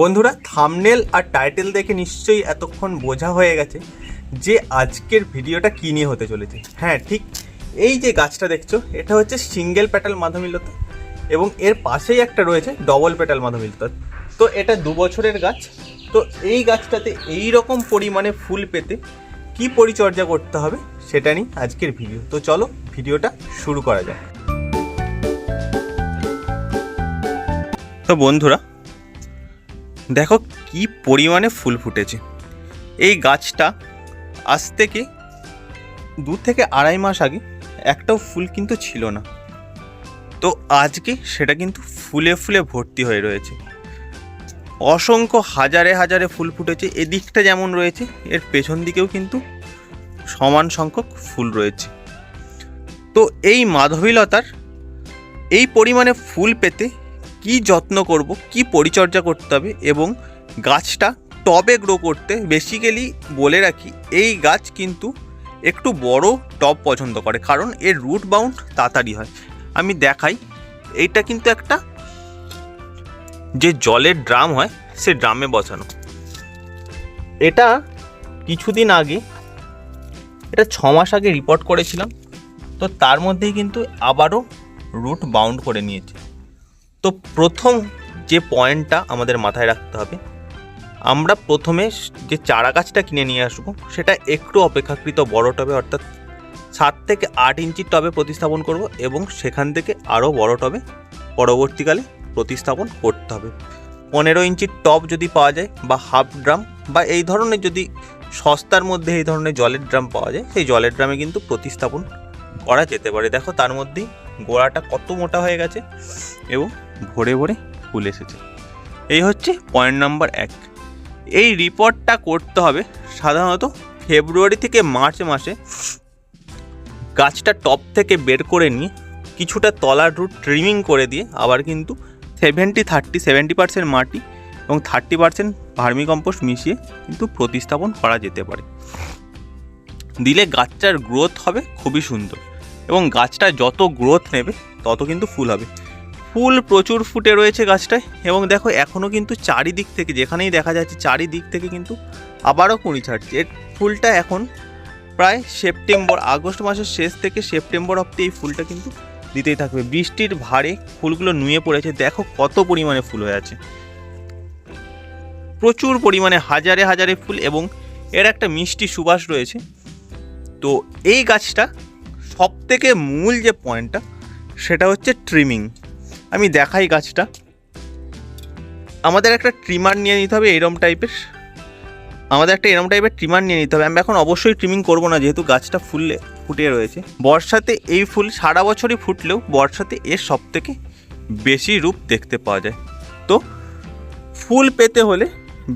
বন্ধুরা থামনেল আর টাইটেল দেখে নিশ্চয়ই এতক্ষণ বোঝা হয়ে গেছে যে আজকের ভিডিওটা কী নিয়ে হতে চলেছে। হ্যাঁ ঠিক এই যে গাছটা দেখছ, এটা হচ্ছে সিঙ্গেল প্যাটাল মাধবীলতা এবং এর পাশেই একটা রয়েছে ডবল প্যাটাল মাধবীলতা। তো এটা দু বছরের গাছ, তো এই গাছটাতে এই রকম পরিমাণে ফুল পেতে কি পরিচর্যা করতে হবে সেটা নিয়ে আজকের ভিডিও। তো চলো ভিডিওটা শুরু করা যাক। তো বন্ধুরা দেখো কি পরিমাণে ফুল ফুটেছে। এই গাছটা আজ থেকে দু থেকে আড়াই মাস আগে একটাও ফুল কিন্তু ছিল না। তো আজকে সেটা কিন্তু ফুলে ফুলে ভর্তি হয়ে রয়েছে। অসংখ্য হাজারে হাজারে ফুল ফুটেছে, এদিকটা যেমন রয়েছে, এর পেছন দিকেও কিন্তু সমান সংখ্যক ফুল রয়েছে। তো এই মাধবীলতার এই পরিমাণে ফুল পেতে কি যত্ন করব, কি পরিচর্যা করতে হবে এবং গাছটা টবে গ্রো করতে বেসিক্যালি বলে রাখি, এই গাছ কিন্তু একটু বড় টব পছন্দ করে কারণ এর রুট বাউন্ড তাড়াতাড়ি হয়। আমি দেখাই, এইটা কিন্তু একটা যে জলের ড্রাম হয়, সে ড্রামে বসানো। এটা কিছুদিন আগে, এটা ছ মাস আগে রিপোর্ট করেছিলাম, তো তার মধ্যেই কিন্তু আবারও রুট বাউন্ড করে নিয়েছে। তো প্রথম যে পয়েন্টটা আমাদের মাথায় রাখতে হবে, আমরা প্রথমে যে চারা গাছটা কিনে নিয়ে আসব, সেটা একটু অপেক্ষাকৃত বড় টবে, অর্থাৎ সাত থেকে আট ইঞ্চির টবে প্রতিস্থাপন করব এবং সেখান থেকে আরও বড় টবে পরবর্তীকালে প্রতিস্থাপন করতে হবে। পনেরো ইঞ্চির টব যদি পাওয়া যায় বা হাফ ড্রাম বা এই ধরনের যদি সস্তার মধ্যে এই ধরনের জলের ড্রাম পাওয়া যায়, সেই জলের ড্রামে কিন্তু প্রতিস্থাপন করা যেতে পারে। দেখো তার মধ্যেই গোড়াটা কত মোটা হয়ে গেছে এবং ভরে ভরে ফুল এসেছে। এই হচ্ছে পয়েন্ট নাম্বার এক। এই রিপোর্টটা করতে হবে সাধারণত ফেব্রুয়ারি থেকে মার্চ মাসে। গাছটা টপ থেকে বের করে নিয়ে কিছুটা তলার রুট ট্রিমিং করে দিয়ে আবার কিন্তু সেভেন্টি থার্টি সেভেন্টি পার্সেন্ট মাটি এবং থার্টি পার্সেন্ট ভার্মি কম্পোস্ট মিশিয়ে কিন্তু প্রতিস্থাপন করা যেতে পারে। দিলে গাছটার গ্রোথ হবে খুবই সুন্দর এবং গাছটা যত গ্রোথ নেবে তত কিন্তু ফুল হবে। ফুল প্রচুর ফুটে রয়েছে গাছটায় এবং দেখো এখনও কিন্তু চারিদিক থেকে যেখানেই দেখা যাচ্ছে চারিদিক থেকে কিন্তু আবারও কুঁড়ি ছাড়ছে। এর ফুলটা এখন প্রায় সেপ্টেম্বর, আগস্ট মাসের শেষ থেকে সেপ্টেম্বর অব্দি এই ফুলটা কিন্তু দিতেই থাকবে। বৃষ্টির ভারে ফুলগুলো নুয়ে পড়েছে। দেখো কত পরিমাণে ফুল হয়ে আছে। প্রচুর পরিমাণে হাজারে হাজারে ফুল এবং এর একটা মিষ্টি সুবাস রয়েছে। তো এই গাছটা সব থেকে মূল যে পয়েন্টটা সেটা হচ্ছে ট্রিমিং আমি দেখাই গাছটা। আমাদের একটা ট্রিমার নিয়ে নিতে হবে এরম টাইপের আমাদের একটা এরম টাইপের ট্রিমার নিয়ে নিতে হবে। আমি এখন অবশ্যই ট্রিমিং করব না, যেহেতু গাছটা ফুললে ফুটে রয়েছে। বর্ষাতে এই ফুল সারা বছরই ফুটলেও বর্ষাতে এর সব থেকে বেশি রূপ দেখতে পাওয়া যায়। তো ফুল পেতে হলে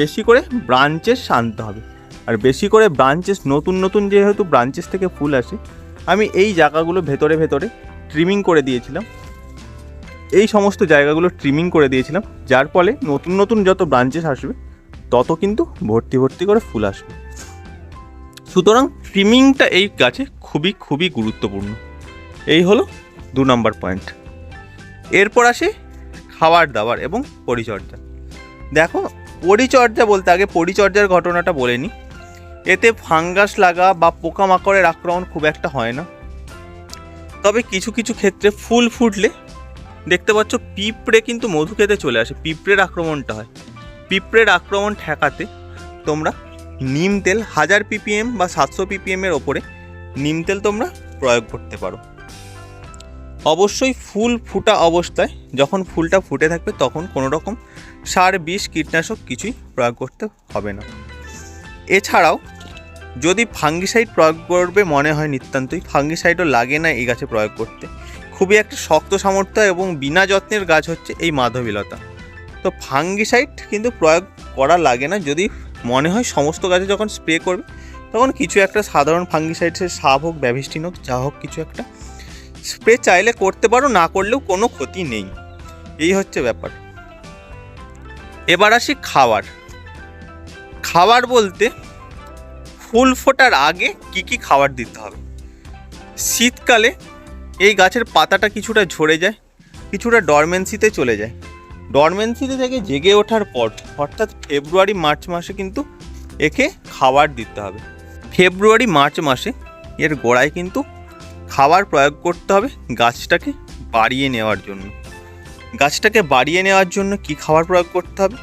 বেশি করে ব্রাঞ্চেস আনতে হবে। আর বেশি করে ব্রাঞ্চেস নতুন নতুন যেহেতু ব্রাঞ্চেস থেকে ফুল আসে, আমি এই জায়গাগুলো ভেতরে ভেতরে ট্রিমিং করে দিয়েছিলাম। এই সমস্ত জায়গাগুলো ট্রিমিং করে দিয়েছিলাম, যার ফলে নতুন নতুন যত ব্রাঞ্চেস আসবে, তত কিন্তু ভর্তি ভর্তি করে ফুল আসবে। সুতরাং ট্রিমিংটা এই গাছে খুবই খুবই গুরুত্বপূর্ণ। এই হলো দু নম্বর পয়েন্ট এরপর আসে খাবার দাবার এবং পরিচর্যা। দেখো, পরিচর্যা বলতে আগে পরিচর্যার ঘটনাটা বলে নিই। এতে ফাঙ্গাস লাগা বা পোকামাকড়ের আক্রমণ খুব একটা হয় না। তবে কিছু কিছু ক্ষেত্রে ফুল ফুটলে দেখতে পাচ্ছ পিঁপড়ে কিন্তু মধু খেতে চলে আসে, পিঁপড়ের আক্রমণটা হয়। পিঁপড়ের আক্রমণ ঠেকাতে তোমরা নিম তেল হাজার পিপিএম বা সাতশো পিপিএম এর ওপরে নিম তেল তোমরা প্রয়োগ করতে পারো। অবশ্যই ফুল ফুটা অবস্থায় যখন ফুলটা ফুটে থাকবে তখন কোনো রকম সার, বিষ, কীটনাশক কিছুই প্রয়োগ করতে হবে না। এছাড়াও যদি ফাঙ্গিসাইড প্রয়োগ করবে মনে হয় নিতান্তই, ফাঙ্গিসাইডও লাগে না এই গাছে প্রয়োগ করতে। খুবই একটা শক্ত সামর্থ্য এবং বিনা যত্নের গাছ হচ্ছে এই মাধবীলতা। তো ফাঙ্গিসাইড কিন্তু প্রয়োগ করা লাগে না, যদি মনে হয় সমস্ত গাছে যখন স্প্রে করবে, তখন কিছু একটা সাধারণ ফাঙ্গিসাইড সে সাপ হোক, ব্যাভিস্টিন হোক, যা হোক কিছু একটা স্প্রে চাইলে করতে পারো, না করলেও কোনো ক্ষতি নেই। এই হচ্ছে ব্যাপার। এবার আসি খাবার। খাবার বলতে ফুল ফোটার আগে কি কি খাবার দিতে হবে? শীতকালে এই গাছের পাতাটা কিছুটা ঝরে যায়, কিছুটা ডরমেন্সিতে চলে যায়। ডরমেন্সিতে থেকে জেগে ওঠার পর, অর্থাৎ ফেব্রুয়ারি মার্চ মাসে কিন্তু একে খাবার দিতে হবে। ফেব্রুয়ারি মার্চ মাসে এর গোড়ায় কিন্তু খাবার প্রয়োগ করতে হবে গাছটাকে বাড়িয়ে নেওয়ার জন্য। গাছটাকে বাড়িয়ে নেওয়ার জন্য কি খাবার প্রয়োগ করতে হবে?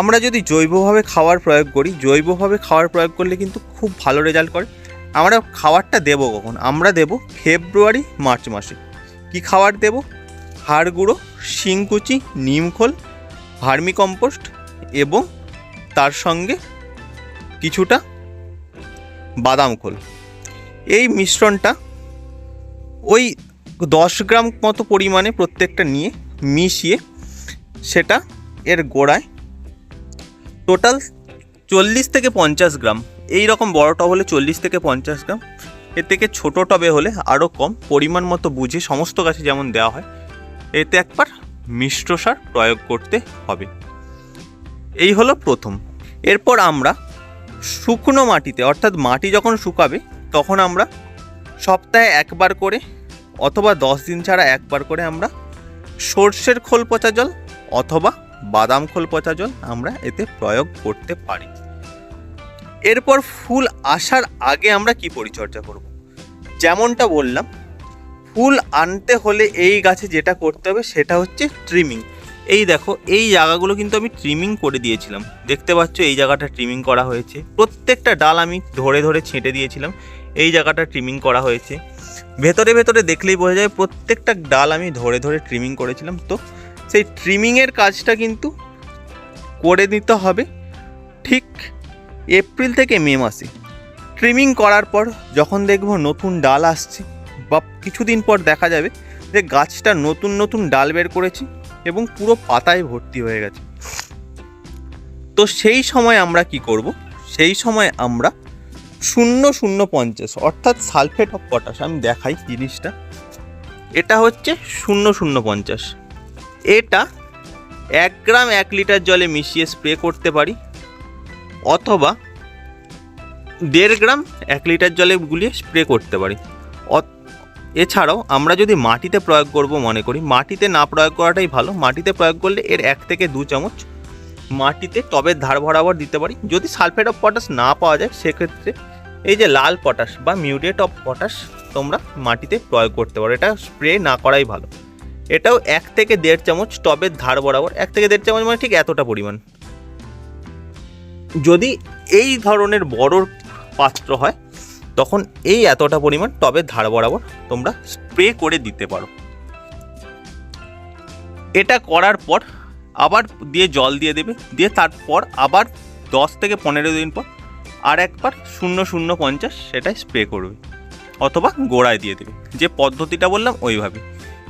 আমরা যদি জৈবভাবে খাবার প্রয়োগ করি, জৈবভাবে খাবার প্রয়োগ করলে কিন্তু খুব ভালো রেজাল্ট করে। আমরা খাবারটা দেবো কখন? আমরা দেব ফেব্রুয়ারি, মার্চ মাসে। কি খাবার দেব? হাড় গুঁড়ো শিংকুচি নিমখোল ভার্মি কম্পোস্ট এবং তার সঙ্গে কিছুটা বাদাম খোল। এই মিশ্রণটা ওই দশ গ্রাম মতো পরিমাণে প্রত্যেকটা নিয়ে মিশিয়ে সেটা এর গোড়ায় টোটাল চল্লিশ থেকে পঞ্চাশ গ্রাম এই রকম বড় টব হলে চল্লিশ থেকে পঞ্চাশ গ্রাম। এর থেকে ছোট টবে হলে আরও কম, পরিমাণ মতো বুঝে সমস্ত গাছে যেমন দেওয়া হয়, এতে একবার মিশ্র সার প্রয়োগ করতে হবে। এই হলো প্রথম। এরপর আমরা শুকনো মাটিতে, অর্থাৎ মাটি যখন শুকাবে, তখন আমরা সপ্তাহে একবার করে অথবা দশ দিন ছাড়া একবার করে আমরা সর্ষের খোল পচা জল অথবা বাদাম খোল পচা জল আমরা এতে প্রয়োগ করতে পারি। এরপর ফুল আসার আগে আমরা কি পরিচর্যা করব? যেমনটা বললাম, ফুল আনতে হলে এই গাছে যেটা করতে হবে সেটা হচ্ছে ট্রিমিং এই দেখো, এই জায়গাগুলো কিন্তু আমি ট্রিমিং করে দিয়েছিলাম। দেখতে পাচ্ছ, এই জায়গাটা ট্রিমিং করা হয়েছে। প্রত্যেকটা ডাল আমি ধরে ধরে ছেঁটে দিয়েছিলাম। এই জায়গাটা ট্রিমিং করা হয়েছে। ভেতরে ভেতরে দেখলেই বোঝা যায়, প্রত্যেকটা ডাল আমি ধরে ধরে ট্রিমিং করেছিলাম। তো সেই ট্রিমিংয়ের কাজটা কিন্তু করে দিতে হবে। ঠিক এপ্রিল থেকে মে মাসে। ট্রিমিং করার পর যখন দেখব নতুন ডাল আসছে, বা কিছুদিন পর দেখা যাবে যে গাছটা নতুন নতুন ডাল বের করেছে এবং পুরো পাতায় ভর্তি হয়ে গেছে। তো সেই সময় আমরা কি করব? সেই সময় আমরা শূন্য শূন্য পঞ্চাশ, অর্থাৎ সালফেট অফ পটাশ, আমি দেখাই জিনিসটা এটা হচ্ছে শূন্য শূন্য পঞ্চাশ। এটা এক গ্রাম এক লিটার জলে মিশিয়ে স্প্রে করতে পারি। অথবা দেড় গ্রাম এক লিটার জলে গুলিয়ে স্প্রে করতে পারি। এছাড়াও আমরা যদি মাটিতে প্রয়োগ করব মনে করি, মাটিতে না প্রয়োগ করাটাই ভালো। মাটিতে প্রয়োগ করলে এর এক থেকে দু চামচ মাটিতে টবের ধার বরাবর দিতে পারি। যদি সালফেট অফ পটাশ না পাওয়া যায়, সেক্ষেত্রে এই যে লাল পটাশ বা মিউটেট অফ পটাশ তোমরা মাটিতে প্রয়োগ করতে পারো। এটা স্প্রে না করাই ভালো। এটাও এক থেকে দেড় চামচ টবের ধার বরাবর। এক থেকে দেড় চামচ মানে ঠিক এতটা পরিমাণ। যদি এই ধরনের বড় পাত্র হয়, তখন এই এতটা পরিমাণ টবের ধার বরাবর তোমরা স্প্রে করে দিতে পারো। এটা করার পর আবার দিয়ে জল দিয়ে দেবে, দিয়ে তারপর আবার দশ থেকে পনেরো দিন পর আর একবার শূন্য শূন্য পঞ্চাশ সেটাই স্প্রে করবে অথবা গোড়ায় দিয়ে দেবে, যে পদ্ধতিটা বললাম ওইভাবে।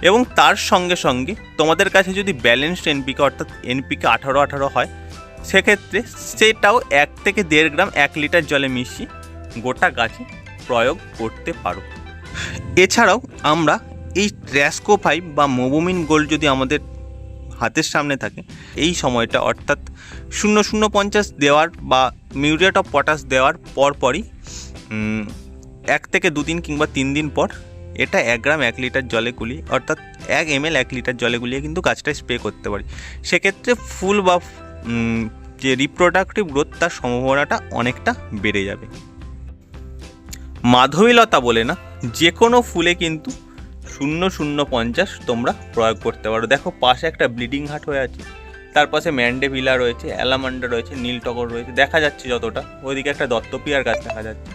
এবং তার সঙ্গে সঙ্গে তোমাদের কাছে যদি ব্যালেন্সড এনপিকে অর্থাৎ এনপিকে আঠারো আঠারো হয় সেক্ষেত্রে সেটাও এক থেকে দেড় গ্রাম এক লিটার জলে মিশিয়ে গোটা গাছে প্রয়োগ করতে পারো। এছাড়াও আমরা এই ট্র্যাসকো ফাইভ বা মোবোমিন গোল্ড যদি আমাদের হাতের সামনে থাকে, এই সময়টা অর্থাৎ শূন্য শূন্য পঞ্চাশ দেওয়ার বা মিউরিয়েট অফ পটাশ দেওয়ার পরপরই এক থেকে দুদিন কিংবা তিন দিন পর এটা এক গ্রাম এক লিটার জলে গুলিয়ে, অর্থাৎ এক এম এক লিটার জলে গুলিয়ে কিন্তু গাছটা স্প্রে করতে পারি। সেক্ষেত্রে ফুল বা যে রিপ্রোডাক্টিভ গ্রোথ তার সম্ভাবনাটা অনেকটা বেড়ে যাবে। মাধবীলতা বলে না যে কোনো ফুলে কিন্তু শূন্য শূন্য পঞ্চাশ তোমরা প্রয়োগ করতে পারো। দেখো, পাশে একটা ব্লিডিং হার্ট হয়ে আছে, তার পাশে ম্যান্ডেভিলা রয়েছে, অ্যালামান্ডা রয়েছে নীলটগর রয়েছে, দেখা যাচ্ছে যতটা। ওইদিকে একটা দত্তপিয়ার গাছ দেখা যাচ্ছে।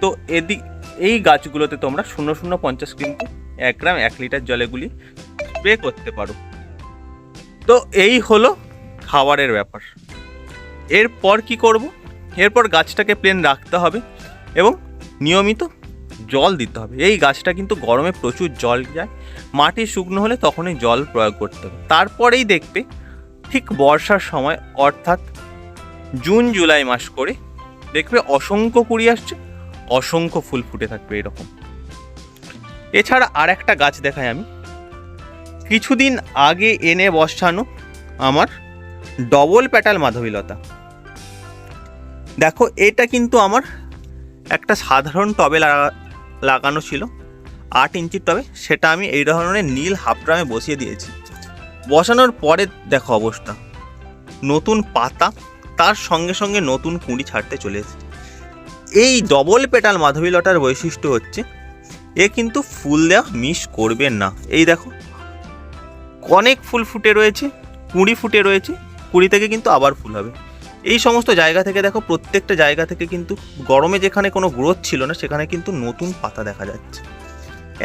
তো এদিক এই গাছগুলোতে তোমরা শূন্য শূন্য পঞ্চাশ কিন্তু এক গ্রাম এক লিটার জলে গুলি স্প্রে করতে পারো। তো এই হলো খাবারের ব্যাপার। এরপর কি করব? এরপর গাছটাকে প্লেন রাখতে হবে এবং নিয়মিত জল দিতে হবে। এই গাছটা কিন্তু গরমে প্রচুর জল যায়। মাটি শুকনো হলে তখনই জল প্রয়োগ করতে হবে। তারপরেই দেখবে ঠিক বর্ষার সময়, অর্থাৎ জুন, জুলাই মাস করে দেখবে অসংখ্য কুড়ি আসছে, অসংখ্য ফুল ফুটে থাকবে এরকম। এছাড়া আর একটা গাছ দেখাই আমি। কিছুদিন আগে এনে বসানো আমার ডবল প্যাটাল মাধবীলতা দেখো, এটা কিন্তু আমার একটা সাধারণ টবে লাগানো ছিল, আট ইঞ্চির টবে। সেটা আমি এই ধরনের নীল হাফ ড্রামে বসিয়ে দিয়েছি। বসানোর পরে দেখো অবস্থা। নতুন পাতা, তার সঙ্গে সঙ্গে নতুন কুঁড়ি ছাড়তে চলে এসেছে। এই ডবল পেটাল মাধবী লতার বৈশিষ্ট্য হচ্ছে, এ কিন্তু ফুল দেওয়া মিস করবে না। এই দেখো, অনেক ফুল ফুটে রয়েছে, কুঁড়ি ফুটে রয়েছে কুড়ি থেকে কিন্তু আবার ফুল হবে। এই সমস্ত জায়গা থেকে দেখো, প্রত্যেকটা জায়গা থেকে কিন্তু গরমে যেখানে কোনো গ্রোথ ছিল না, সেখানে কিন্তু নতুন পাতা দেখা যাচ্ছে।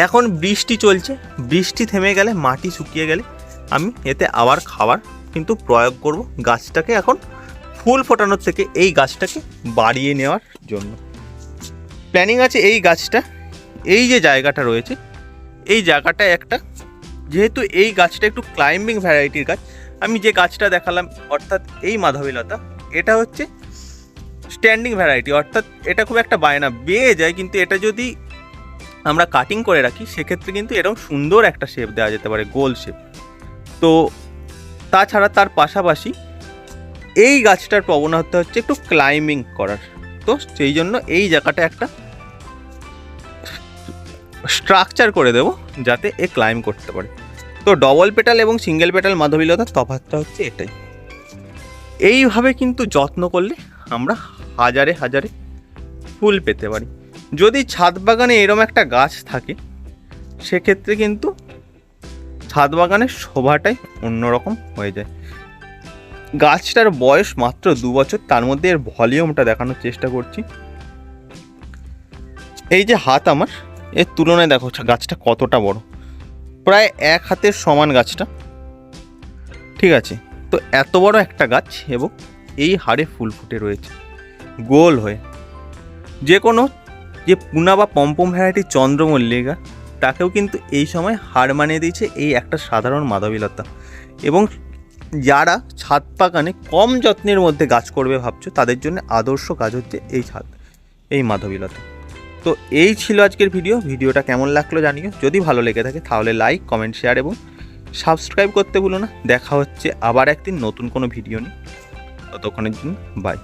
এখন বৃষ্টি চলছে, বৃষ্টি থেমে গেলে, মাটি শুকিয়ে গেলে আমি এতে আবার খাবার কিন্তু প্রয়োগ করব গাছটাকে এখন ফুল ফোটানোর থেকে এই গাছটাকে বাড়িয়ে নেওয়ার জন্য। প্ল্যানিং আছে এই গাছটা, এই যে জায়গাটা রয়েছে, এই জায়গাটা একটা, যেহেতু এই গাছটা একটু ক্লাইম্বিং ভ্যারাইটির গাছ আমি যে গাছটা দেখালাম, অর্থাৎ এই মাধবীলতা, এটা হচ্ছে স্ট্যান্ডিং ভ্যারাইটি অর্থাৎ এটা খুব একটা বায়না। বেয়ে যায়, কিন্তু এটা যদি আমরা কাটিং করে রাখি, সেক্ষেত্রে কিন্তু এরকম সুন্দর একটা শেপ দেওয়া যেতে পারে, গোল শেপ তো তাছাড়া তার পাশাপাশি এই গাছটার প্রবণতা হচ্ছে একটু ক্লাইম্বিং করার। তো সেই জন্য এই জায়গাটা একটা স্ট্রাকচার করে দেবো, যাতে এ ক্লাইম করতে পারে। তো ডবল পেটাল এবং সিঙ্গেল পেটাল মাধবীলতার তফাতটা হচ্ছে এটাই। এইভাবে কিন্তু যত্ন করলে আমরা হাজারে হাজারে ফুল পেতে পারি। যদি ছাদ বাগানে এরম একটা গাছ থাকে, সেক্ষেত্রে কিন্তু ছাদ বাগানের শোভাটাই অন্যরকম হয়ে যায়। গাছটার বয়স মাত্র দু বছর, তার মধ্যে এর ভলিউমটা দেখানোর চেষ্টা করছি। এই যে হাত আমার, এর তুলনায় দেখো, গাছটা কতটা বড়। প্রায় এক হাতের সমান গাছটা। ঠিক আছে? তো এত বড় একটা গাছ এবং এই হাড়ে ফুল ফুটে রয়েছে। গোল হয়ে। যে কোনো যে পুনা বা পম্পম ভ্যারাইটির চন্দ্রমল্লিকা, তাকেও কিন্তু এই সময় হার মানিয়ে দিয়েছে এই একটা সাধারণ মাধবীলতা। এবং যারা ছাদ বাগানে কম যত্নের মধ্যে গাছ করবে ভাবছ, তাদের জন্য আদর্শ গাছ হচ্ছে এই ছাদ, এই মাধবীলতা। তো এই ছিল আজকের ভিডিও ভিডিওটা কেমন লাগল জানিও। যদি ভালো লেগে থাকে তাহলে লাইক কমেন্ট শেয়ার এবং সাবস্ক্রাইব করতে ভুলো না। দেখা হচ্ছে আবার একদিন নতুন কোনো ভিডিও নিয়ে। ততক্ষণের জন্য বাই